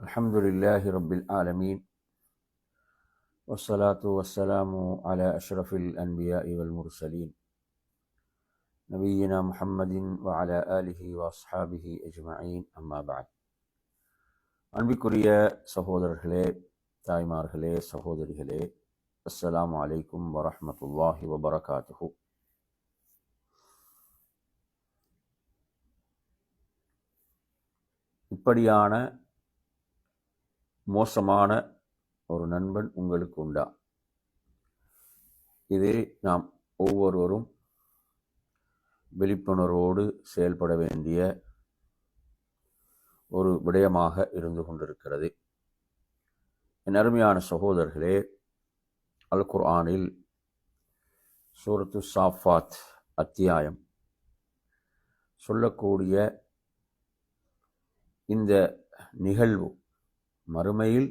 الحمد لله رب العالمين والصلاة والسلام على أشرف الأنبياء والمرسلين نبينا محمد وعلى آله وأصحابه أجمعين أما بعد அன்பிற்குரிய சகோதரர்களே தாய்மார்களே சகோதரிகளே அஸ்ஸலாமு அலைக்கும் வரஹ்மத்துல்லாஹி வபரகாத்துஹு இப்படியான மோசமான ஒரு நண்பன் உங்களுக்கு உண்டா? இதை நாம் ஒவ்வொருவரும் விழிப்புணர்வோடு செயல்பட வேண்டிய ஒரு விடயமாக இருந்து கொண்டிருக்கிறது. என் அருமையான சகோதரர்களே அல் குர்ஆனில் சூரத்து சாஃபாத் அத்தியாயம் சொல்லக்கூடிய இந்த நிகழ்வு மறுமையில்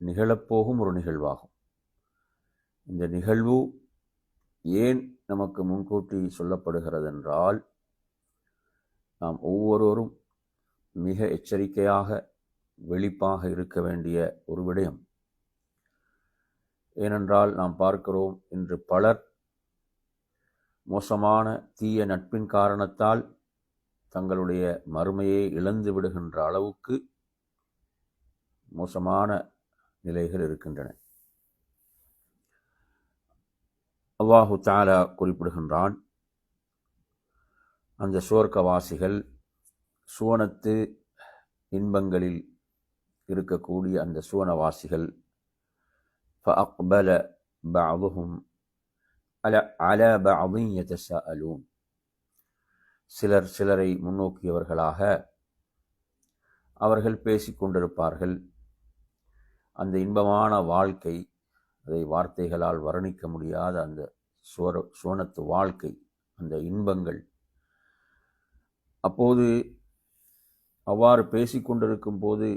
நிகழப்போகும் ஒரு நிகழ்வாகும். இந்த நிகழ்வு ஏன் நமக்கு முன்கூட்டி சொல்லப்படுகிறது என்றால் நாம் ஒவ்வொருவரும் மிக எச்சரிக்கையாக வெளிப்பாக இருக்க வேண்டிய ஒரு விடயம். ஏனென்றால் நாம் பார்க்கிறோம் இன்று பலர் மோசமான தீய நட்பின் காரணத்தால் தங்களுடைய மறுமையை இழந்து விடுகின்ற அளவுக்கு மோசமான நிலைகள் இருக்கின்றன அல்லாஹு தாலா குறிப்பிடுகின்றான் அந்த சுவர்க்கவாசிகள் சுவனத்து இன்பங்களில் இருக்கக்கூடிய அந்த சுவனவாசிகள் فأقبل بعضهم على على بعض يتساءلون சிலர் சிலரை முன்னோக்கியவர்களாக அவர்கள் பேசிக் கொண்டிருப்பார்கள் அந்த இன்பமான வாழ்க்கை அதை வார்த்தைகளால் வர்ணிக்க முடியாத அந்த சுவர சுவனத்து வாழ்க்கை அந்த இன்பங்கள். அப்போது அவ்வாறு பேசிக்கொண்டிருக்கும் போது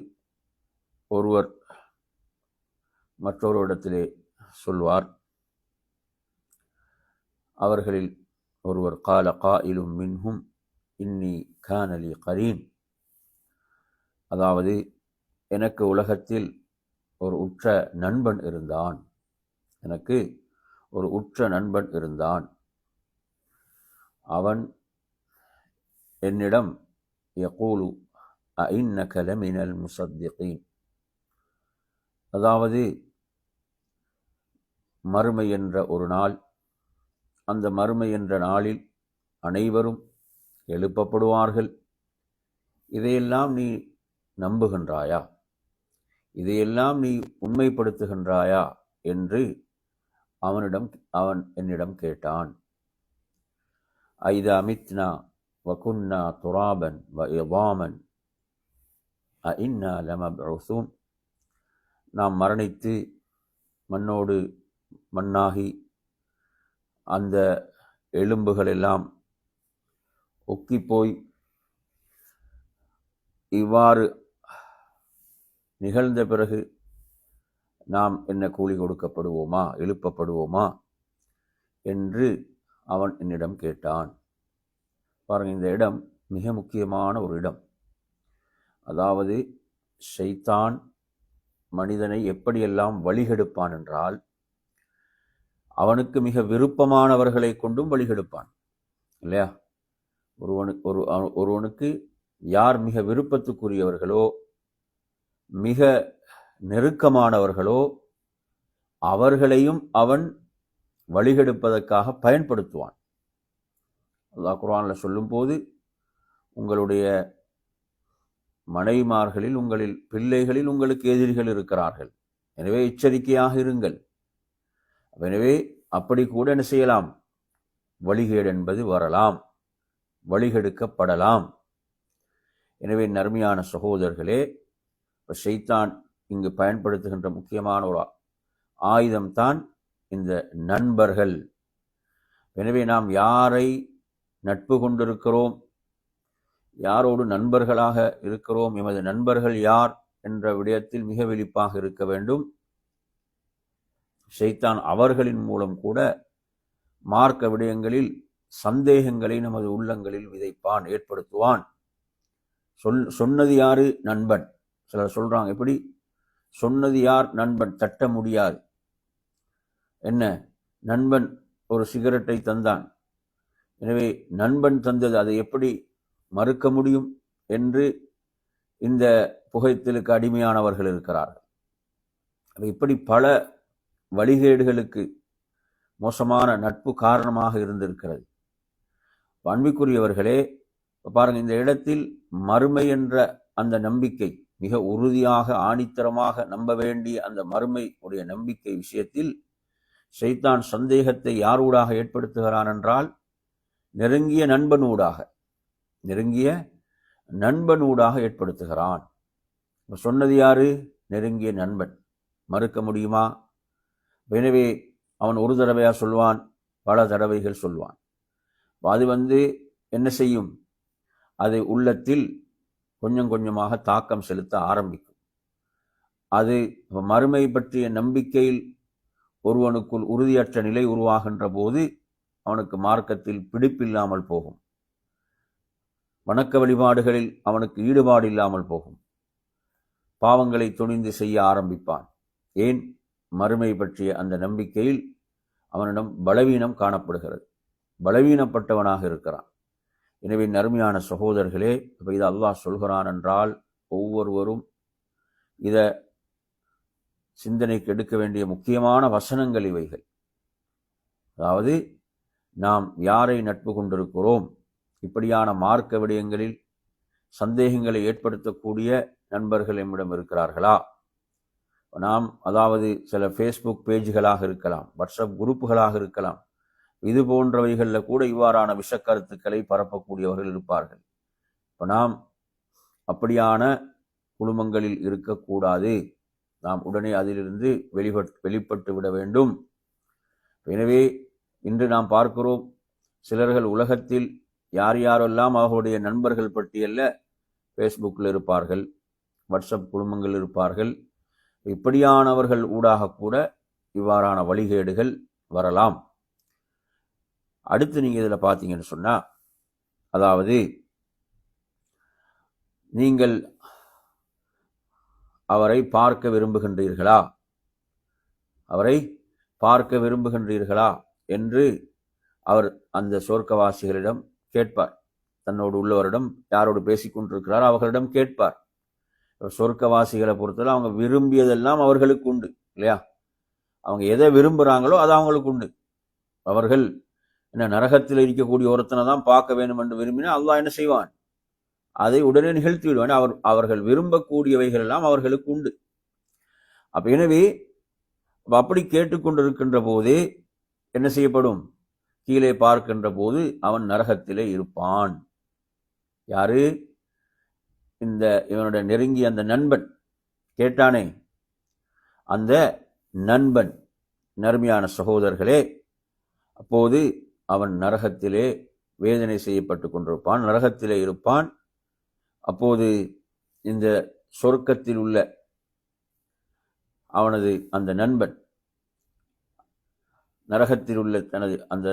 ஒருவர் மற்றொரு இடத்திலே சொல்வார். அவர்களில் ஒருவர் கால காயிலும் மின்ஹும் இன்னி கானலி கரீன். அதாவது எனக்கு உலகத்தில் ஒரு உற்ற நண்பன் இருந்தான். எனக்கு ஒரு உற்ற நண்பன் இருந்தான். அவன் என்னிடம் யகூலு அஇன்னக லமினல் முசத்திகீன். அதாவது மறுமை என்ற ஒரு நாள் அந்த மறுமை என்ற நாளில் அனைவரும் எழுப்பப்படுவார்கள். இதையெல்லாம் நீ நம்புகின்றாயா? இதையெல்லாம் நீ உண்மைப்படுத்துகின்றாயா? என்று அவனிடம் அவன் என்னிடம் கேட்டான். ஐதா மித்னா வகுன்னா துராபன் வ இதாமன் அ இன்னா லமபூசூன் நாம் மரணித்து மண்ணோடு மண்ணாகி அந்த எலும்புகளெல்லாம் ஒக்கி போய் இவ்வாறு நிகழ்ந்த பிறகு நாம் என்ன கூலி கொடுக்கப்படுவோமா? எழுப்பப்படுவோமா? என்று அவன் என்னிடம் கேட்டான். பாருங்கள் இந்த இடம் மிக முக்கியமான ஒரு இடம். அதாவது ஷைத்தான் மனிதனை எப்படியெல்லாம் வழிகெடுப்பான் என்றால் அவனுக்கு மிக விருப்பமானவர்களை கொண்டும் வழிகெடுப்பான். இல்லையா? ஒருவனுக்கு ஒரு ஒருவனுக்கு யார் மிக விருப்பத்துக்குரியவர்களோ மிக நெருக்கமானவர்களோ அவர்களையும் அவன் வழிகெடுப்பதற்காக பயன்படுத்துவான். அல்லாஹ் குரானில் சொல்லும்போது உங்களுடைய மனைவிமார்களில் உங்களில் பிள்ளைகளில் உங்களுக்கு எதிரிகள் இருக்கிறார்கள். எனவே எச்சரிக்கையாக இருங்கள். எனவே அப்படி கூட என்ன செய்யலாம்? வழிகேடு என்பது வரலாம். வழிகெடுக்கப்படலாம். எனவே நர்மையான சகோதரர்களே இப்போ ஷைத்தான் இங்கு பயன்படுத்துகின்ற முக்கியமான ஒரு ஆயுதம்தான் இந்த நண்பர்கள். எனவே நாம் யாரை நட்பு கொண்டிருக்கிறோம்? யாரோடு நண்பர்களாக இருக்கிறோம்? எமது நண்பர்கள் யார் என்ற விடயத்தில் மிக விழிப்பாக இருக்க வேண்டும். ஷைத்தான் அவர்களின் மூலம் கூட மார்க்க விடயங்களில் சந்தேகங்களை நமது உள்ளங்களில் விதைப்பான் ஏற்படுத்துவான். சொல் சொன்னது யாரு? நண்பன். சிலர் சொல்கிறாங்க எப்படி? சொன்னது யார்? நண்பன். தட்ட முடியாது. என்ன? நண்பன் ஒரு சிகரெட்டை தந்தான். எனவே நண்பன் தந்தது அதை எப்படி மறுக்க முடியும் என்று இந்த புகைத்தலுக்கு அடிமையானவர்கள் இருக்கிறார்கள். இப்படி பல வழிகேடுகளுக்கு மோசமான நட்பு காரணமாக இருந்திருக்கிறது. அன்பிற்குரியவர்களே பாருங்கள் இந்த இடத்தில் மறுமை என்ற அந்த நம்பிக்கை மிக உறுதியாக ஆணித்தரமாக நம்ப வேண்டிய அந்த மறுமை உடைய நம்பிக்கை விஷயத்தில் சைத்தான் சந்தேகத்தை யாரூடாக ஏற்படுத்துகிறான் என்றால் நெருங்கிய நண்பனூடாக நெருங்கிய நண்பனூடாக ஏற்படுத்துகிறான். சொன்னது யாரு? நெருங்கிய நண்பன். மறுக்க முடியுமா? எனவே அவன் ஒரு தடவையாக சொல்வான் பல தடவைகள் சொல்வான். அது வந்து என்ன செய்யும்? அது உள்ளத்தில் கொஞ்சம் கொஞ்சமாக தாக்கம் செலுத்த ஆரம்பிக்கும். அது மறுமை பற்றிய நம்பிக்கையில் ஒருவனுக்குள் உறுதியற்ற நிலை உருவாகின்ற போது அவனுக்கு மார்க்கத்தில் பிடிப்பில்லாமல் போகும். வணக்க வழிபாடுகளில் அவனுக்கு ஈடுபாடு இல்லாமல் போகும். பாவங்களை துணிந்து செய்ய ஆரம்பிப்பான். ஏன்? மறுமை பற்றிய அந்த நம்பிக்கையில் அவனிடம் பலவீனம் காணப்படுகிறது. பலவீனப்பட்டவனாக இருக்கிறான். எனவே நறுமையான சகோதரர்களே இப்போ இதை அல்லாஹ் சொல்கிறான் என்றால் ஒவ்வொருவரும் இதை சிந்தனைக்கு எடுக்க வேண்டிய முக்கியமான வசனங்கள் இவைகள். அதாவது நாம் யாரை நட்பு கொண்டிருக்கிறோம் இப்படியான மார்க்க விடயங்களில் சந்தேகங்களை ஏற்படுத்தக்கூடிய நண்பர்கள் நம்மிடம் இருக்கிறார்களா? நாம் அதாவது சில ஃபேஸ்புக் பேஜ்களாக இருக்கலாம் வாட்ஸ்அப் குரூப்புகளாக இருக்கலாம் இது போன்றவைகளில் கூட இவ்வாறான விஷக்கருத்துக்களை பரப்பக்கூடியவர்கள் இருப்பார்கள். இப்போ நாம் அப்படியான குடும்பங்களில் இருக்கக்கூடாது. நாம் உடனே அதிலிருந்து வெளிப்பட் வெளிப்பட்டு விட வேண்டும். எனவே இன்று நாம் பார்க்கிறோம் சிலர்கள் உலகத்தில் யார் யாரெல்லாம் அவர்களுடைய நண்பர்கள் பட்டியலில் ஃபேஸ்புக்கில் இருப்பார்கள் வாட்ஸ்அப் குடும்பங்கள் இருப்பார்கள் இப்படியானவர்கள் ஊடாக கூட இவ்வாறான வழிகேடுகள் வரலாம். அடுத்து நீங்கள் இதில் பார்த்தீங்கன்னு சொன்னால் அதாவது நீங்கள் அவரை பார்க்க விரும்புகின்றீர்களா? அவரை பார்க்க விரும்புகின்றீர்களா? என்று அவர் அந்த சொர்க்கவாசிகளிடம் கேட்பார். தன்னோடு உள்ளவரிடம் யாரோடு பேசிக்கொண்டிருக்கிறார் அவர்களிடம் கேட்பார். சொர்க்கவாசிகளை பொறுத்தவரை அவங்க விரும்பியதெல்லாம் அவர்களுக்கு உண்டு இல்லையா? அவங்க எதை விரும்புகிறாங்களோ அது அவங்களுக்கு உண்டு. அவர்கள் என்ன நரகத்தில் இருக்கக்கூடிய ஒருத்தனை தான் பார்க்க வேண்டும் என்று விரும்பினா அல்லாஹ் என்ன செய்வான்? அதை உடனே நிகழ்த்தி விடுவான். அவர் அவர்கள் விரும்பக்கூடியவைகள் எல்லாம் அவர்களுக்கு உண்டு. அப்ப எனவே அப்படி கேட்டுக்கொண்டிருக்கின்ற போதே என்ன செய்யப்படும்? கீழே பார்க்கின்ற போது அவன் நரகத்திலே இருப்பான். யாரு? இந்த இவனுடைய நெருங்கிய அந்த நண்பன். கேட்டானே அந்த நண்பன் நர்மையான சகோதரர்களே அப்போது அவன் நரகத்திலே வேதனை செய்யப்பட்டு கொண்டிருப்பான். நரகத்திலே இருப்பான். அப்போது இந்த சொர்க்கத்தில் உள்ள அவனது அந்த நண்பன் நரகத்தில் உள்ள தனது அந்த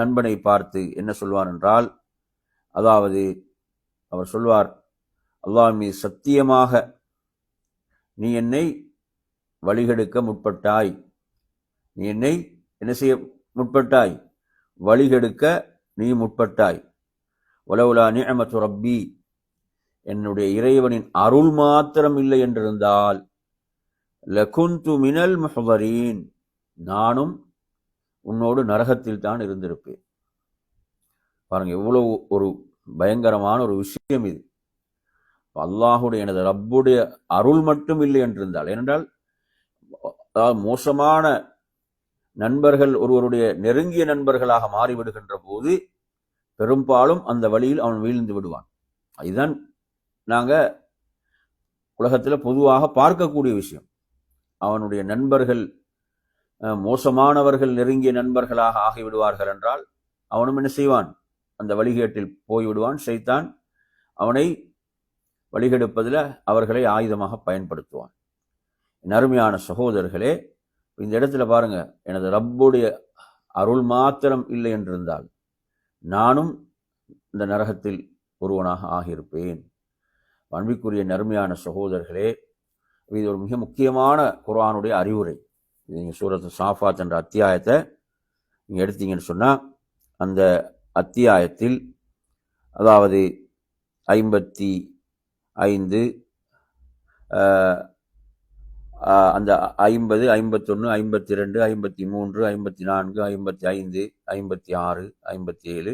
நண்பனை பார்த்து என்ன சொல்வார் என்றால் அதாவது அவர் சொல்வார் அல்லாஹ் மீ சத்தியமாக நீ என்னை வழிகெடுக்க முற்பட்டாய். நீ என்னை என்ன செய்ய முற்பட்டாய்? வழிகெடுக்க நீ முற்பட்டாய். உலவுலா நியமத்து ரப்பி என்னுடைய இறைவனின் அருள் மாத்திரம் இல்லை என்றிருந்தால் லகுந்து மினல் முஹதரீன் நானும் உன்னோடு நரகத்தில் தான் இருந்திருப்பேன். பாருங்க எவ்வளவு ஒரு பயங்கரமான ஒரு விஷயம் இது. அல்லாஹுடைய எனது ரப்புடைய அருள் மட்டும் இல்லை என்றிருந்தால் ஏனென்றால் மோசமான நண்பர்கள் ஒருவருடைய நெருங்கிய நண்பர்களாக மாறிவிடுகின்ற போது பெரும்பாலும் அந்த வழியில் அவன் வீழ்ந்து விடுவான். இதுதான் நாங்கள் உலகத்தில் பொதுவாக பார்க்கக்கூடிய விஷயம். அவனுடைய நண்பர்கள் மோசமானவர்கள் நெருங்கிய நண்பர்களாக ஆகிவிடுவார்கள் என்றால் அவனும் என்ன செய்வான்? அந்த வழிகேட்டில் போய்விடுவான். செய்தான் அவனை வழிகெடுப்பதில் அவர்களை ஆயுதமாக பயன்படுத்துவான். அருமையான சகோதரர்களே இந்த இடத்துல பாருங்க எனது ரப்புடைய அருள் மாத்திரம் இல்லை என்றிருந்தால் நானும் இந்த நரகத்தில் ஒருவனாக ஆகியிருப்பேன். அன்பிற்குரிய நெருமையான சகோதரர்களே இது ஒரு மிக முக்கியமான குரானுடைய அறிவுரை. இது நீங்கள் சூரத்து சாஃபாத் என்ற அத்தியாயத்தை நீங்கள் எடுத்தீங்கன்னு சொன்னால் அந்த அத்தியாயத்தில் அதாவது ஐம்பத்தி ஐந்து அந்த ஐம்பது ஐம்பத்தொன்று ஐம்பத்தி ரெண்டு ஐம்பத்தி மூன்று ஐம்பத்தி நான்கு ஐம்பத்தி ஐந்து ஐம்பத்தி ஆறு ஐம்பத்தி ஏழு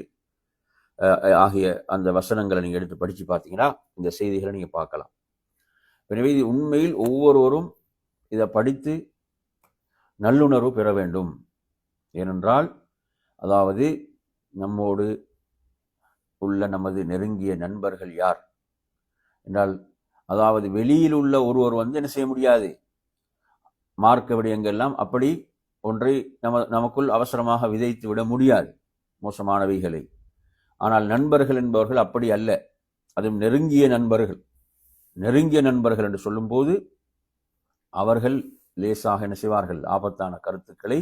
ஆகிய அந்த வசனங்களை நீங்கள் எடுத்து படித்து பார்த்தீங்கன்னா இந்த செய்திகளை நீங்கள் பார்க்கலாம். எனவே இது உண்மையில் ஒவ்வொருவரும் இதை படித்து நல்லுணர்வு பெற வேண்டும். ஏனென்றால் அதாவது நம்மோடு உள்ள நமது நெருங்கிய நண்பர்கள் யார்? என்றால் அதாவது வெளியில் உள்ள ஒருவர் வந்து என்ன செய்ய முடியாது? மார்க்க விடயங்கள்லாம் அப்படி ஒன்றை நம நமக்குள் அவசரமாக விதைத்து விட முடியாது மோசமானவைகளை. ஆனால் நண்பர்கள் என்பவர்கள் அப்படி அல்ல. அதுவும் நெருங்கிய நண்பர்கள். நெருங்கிய நண்பர்கள் என்று சொல்லும்போது அவர்கள் லேசாக என்ன செய்வார்கள்? ஆபத்தான கருத்துக்களை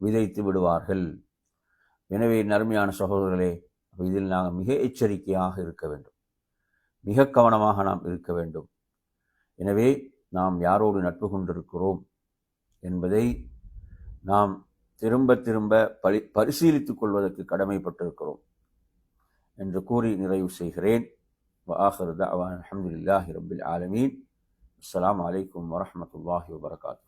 விதைத்து விடுவார்கள். எனவே நர்மையான சகோதரர்களே இதில் நாம் மிக எச்சரிக்கையாக இருக்க வேண்டும். மிக கவனமாக நாம் இருக்க வேண்டும். எனவே நாம் யாரோடு நட்பு கொண்டிருக்கிறோம்? என்பதை நாம் திரும்ப திரும்ப பரி பரிசீலித்துக் கொள்வதற்கு கடமைப்பட்டிருக்கிறோம் என்று கூறி நிறைவு செய்கிறேன். ஆஹருதா அவான் அஹமதுல்லாஹி ரபில் ஆலமீன். அஸ்லாம் வலைக்கம் வரமத்துல்லாஹி வபர்காத்து